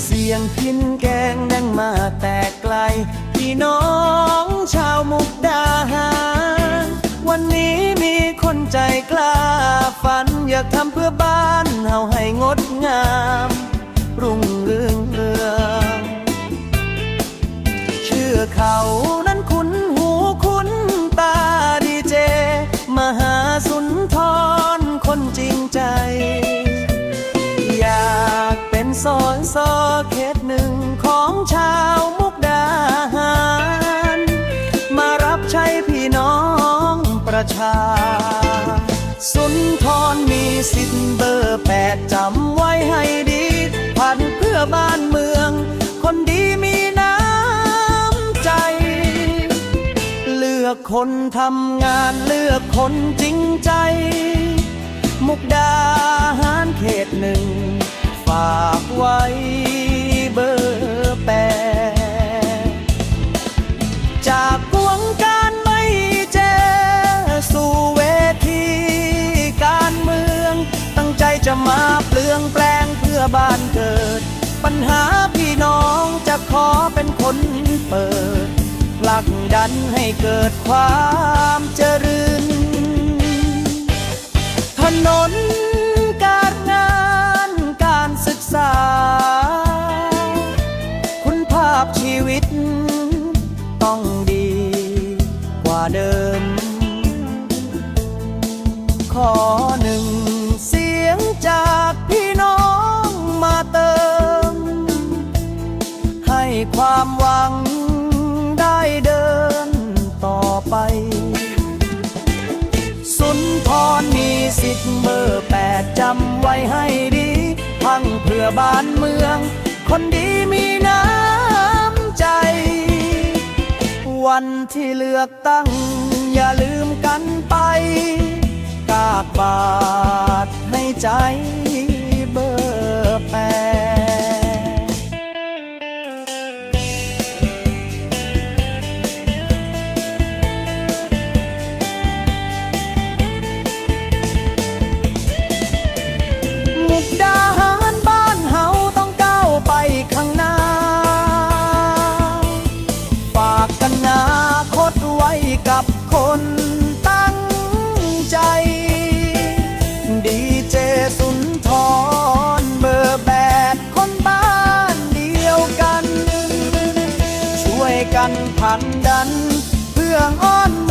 กินแกงนั่งมาแต่ไกล พี่น้องชาวมุกดาหาร วันนี้มีคนใจกล้าฝันอยากทำเพื่อบ้านเฮาให้งดงาม รุ่งเรืองเรืองชื่อเขานั้นคุ้นหูคุ้นตาดีเจ มหาสุนทรคนจี ประชาสุนทรมีสิทธิ์เบอร์แปดจำไว้ให้ดีพันเพื่อบ้านเมือง คนดีมีน้ำใจ เลือกคนทำงานเลือกคนจริงใจ มุกดาหารเขตหนึ่ง ฝากไว้ บ้านเกิด ปัญหาพี่น้องจะขอเป็นคนเปิดผลักดันให้เกิดความเจริญถนนการงานการศึกษา คุณภาพชีวิต ต้องดีกว่าเดิมขอ ความหวังได้เดินต่อไป สุนทรมีสิทธิ์เบอร์แปดจำไว้ให้ดี พังเพื่อบ้านเมือง คนดีมีน้ำใจ วันที่เลือกตั้งอย่าลืม กันผันดัน เพื่ออ้อน